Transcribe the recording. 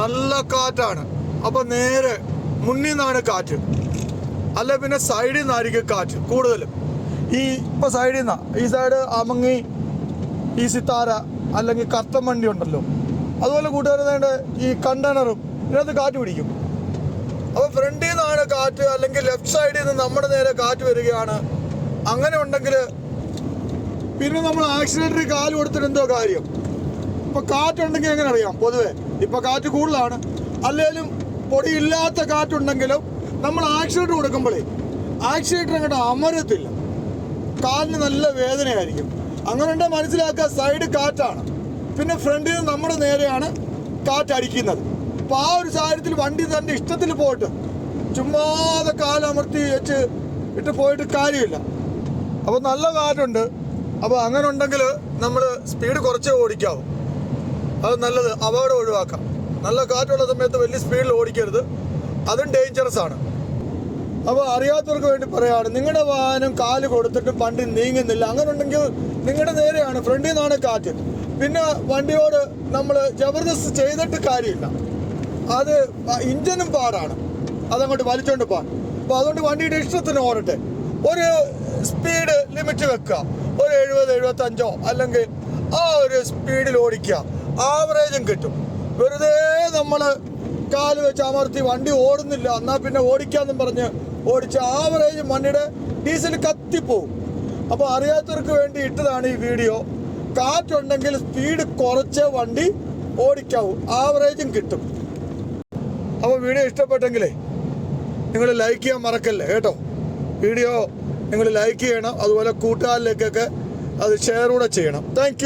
നല്ല കാറ്റാണ്. അപ്പൊ നേരെ മുന്നിൽ നിന്നാണ് കാറ്റ്. അല്ല പിന്നെ സൈഡിൽ നിന്നായിരിക്കും കാറ്റ് കൂടുതലും. ഈ ഇപ്പൊ സൈഡിൽ നിന്നാ ഈ സൈഡ് അമങ്ങി ഈ സിത്താര അല്ലെങ്കിൽ കർത്തം വണ്ടി ഉണ്ടല്ലോ. അതുപോലെ കൂട്ടുകാരുടെ ഈ കണ്ടെയ്നറും ഇതിനകത്ത് കാറ്റ് പിടിക്കും. അപ്പോൾ ഫ്രണ്ടിൽ നിന്നാണ് കാറ്റ് അല്ലെങ്കിൽ ലെഫ്റ്റ് സൈഡിൽ നിന്ന് നമ്മുടെ നേരെ കാറ്റ് വരികയാണ്. അങ്ങനെ ഉണ്ടെങ്കിൽ പിന്നെ നമ്മൾ ആക്സിഡന്റിൽ കാൽ കൊടുത്തിട്ട് എന്തോ കാര്യം? ഇപ്പൊ കാറ്റുണ്ടെങ്കിൽ എങ്ങനെ അറിയാം? പൊതുവേ. ഇപ്പൊ കാറ്റ് കൂടുതലാണ്. അല്ലെങ്കിലും പൊടിയില്ലാത്ത കാറ്റുണ്ടെങ്കിലും നമ്മൾ ആക്സിഡന്റ് കൊടുക്കുമ്പോഴേ ആക്സിഡന്റ് അങ്ങോട്ട് അമരത്തില്ല. കാലിന് നല്ല വേദനയായിരിക്കും. അങ്ങനെ ഉണ്ടെങ്കിൽ മനസ്സിലാക്കുക സൈഡ് കാറ്റാണ്. പിന്നെ ഫ്രണ്ടിൽ നിന്ന് നമ്മുടെ നേരെയാണ് കാറ്റടിക്കുന്നത്. അപ്പൊ ആ ഒരു സാഹചര്യത്തിൽ വണ്ടി തന്റെ ഇഷ്ടത്തിൽ പോയിട്ട് ചുമ്മാതെ കാലമർത്തി വെച്ച് ഇട്ട് പോയിട്ട് കാര്യമില്ല. അപ്പോൾ നല്ല കാറ്റുണ്ട്. അപ്പോൾ അങ്ങനെ ഉണ്ടെങ്കിൽ നമ്മൾ സ്പീഡ് കുറച്ചേ ഓടിക്കാവൂ. അത് നല്ലത് അപകടം ഒഴിവാക്കാം. നല്ല കാറ്റുള്ള സമയത്ത് വലിയ സ്പീഡിൽ ഓടിക്കരുത്. അതും ഡേഞ്ചറസ് ആണ്. അപ്പോൾ അറിയാത്തവർക്ക് വേണ്ടി പറയാണ് നിങ്ങളുടെ വാഹനം കാൽ കൊടുത്തിട്ട് വണ്ടി നീങ്ങുന്നില്ല. അങ്ങനെ ഉണ്ടെങ്കിൽ നിങ്ങളുടെ നേരെയാണ് ഫ്രണ്ടിൽ നിന്നാണ് കാറ്റ്. പിന്നെ വണ്ടിയോട് നമ്മൾ ജബർദസ്ത് ചെയ്തിട്ട് കാര്യമില്ല. അത് ഇഞ്ചനും പാടാണ്. അതങ്ങോട്ട് വലിച്ചോണ്ട് പോകാൻ അപ്പോൾ അതുകൊണ്ട് വണ്ടിയുടെ ഇഷ്ടത്തിന് ഓടട്ടെ. ഒരു സ്പീഡ് ലിമിറ്റ് വെക്കുക. ഒരു എഴുപത് എഴുപത്തഞ്ചോ അല്ലെങ്കിൽ ആ ഒരു സ്പീഡിൽ ഓടിക്കുക. ആവറേജും കിട്ടും. വെറുതെ നമ്മൾ കാൽ വെച്ച് അമർത്തി വണ്ടി ഓടുന്നില്ല. എന്നാൽ പിന്നെ ഓടിക്കാന്നും പറഞ്ഞ് ഓടിച്ച് ആവറേജ് വണ്ടിയുടെ ഡീസൽ കത്തിപ്പോവും. അപ്പോൾ അറിയാത്തവർക്ക് വേണ്ടി ഇട്ടതാണ് ഈ വീഡിയോ. കാറ്റുണ്ടെങ്കിൽ സ്പീഡ് കുറച്ച് വണ്ടി ഓടിക്കാവൂ. ആവറേജും കിട്ടും. അപ്പോൾ വീഡിയോ ഇഷ്ടപ്പെട്ടെങ്കിലേ നിങ്ങൾ ലൈക്ക് ചെയ്യാൻ മറക്കല്ലേ കേട്ടോ? വീഡിയോ നിങ്ങൾ ലൈക്ക് ചെയ്യണം. അതുപോലെ കൂട്ടുകാരിലേക്കൊക്കെ അത് ഷെയർ കൂടെ ചെയ്യണം. താങ്ക്